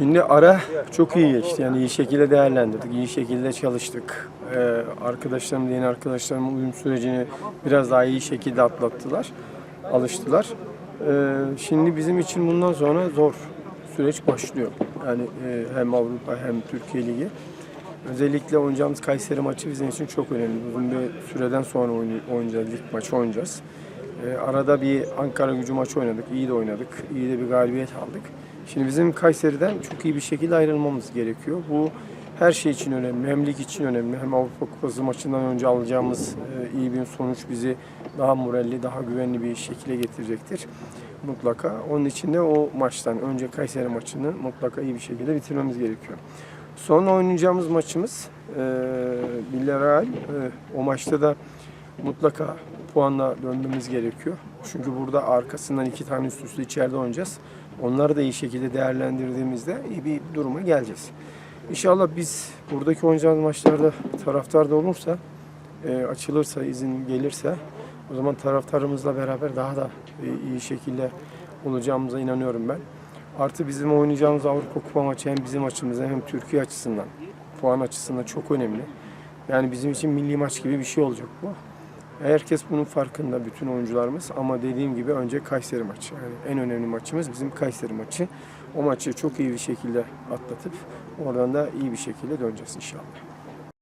Şimdi ara çok iyi geçti. Yani iyi şekilde değerlendirdik, iyi şekilde çalıştık. Ee, arkadaşlarım, yeni arkadaşlarım uyum sürecini biraz daha iyi şekilde atlattılar, alıştılar. Ee, şimdi bizim için bundan sonra zor süreç başlıyor. Yani e, hem Avrupa hem Türkiye Ligi. Özellikle oynayacağımız Kayseri maçı bizim için çok önemli. Uzun bir süreden sonra oynay- oynayacağız, lig maçı oynayacağız. Ee, arada bir Ankara gücü maçı oynadık, iyi de oynadık, iyi de bir galibiyet aldık. Şimdi bizim Kayseri'den çok iyi bir şekilde ayrılmamız gerekiyor. Bu her şey için önemli, hem lig için önemli, hem Avrupa Kupası maçından önce alacağımız e, iyi bir sonuç bizi daha moralli, daha güvenli bir şekilde getirecektir mutlaka. Onun için de o maçtan önce Kayseri maçını mutlaka iyi bir şekilde bitirmemiz gerekiyor. Sonra oynayacağımız maçımız e, Villarreal. E, o maçta da mutlaka puanla dönmemiz gerekiyor. Çünkü burada arkasından iki tane üst üste içeride oynayacağız. Onları da iyi şekilde değerlendirdiğimizde iyi bir duruma geleceğiz. İnşallah biz buradaki oynayacağımız maçlarda taraftar da olursa, e, açılırsa, izin gelirse o zaman taraftarımızla beraber daha da e, iyi şekilde olacağımıza inanıyorum ben. Artı bizim oynayacağımız Avrupa Kupa maçı hem bizim açımızdan hem Türkiye açısından, puan açısından çok önemli. Yani bizim için milli maç gibi bir şey olacak bu. Herkes bunun farkında, bütün oyuncularımız. Ama dediğim gibi önce Kayseri maçı. Yani en önemli maçımız bizim Kayseri maçı. O maçı çok iyi bir şekilde atlatıp oradan da iyi bir şekilde döneceğiz inşallah.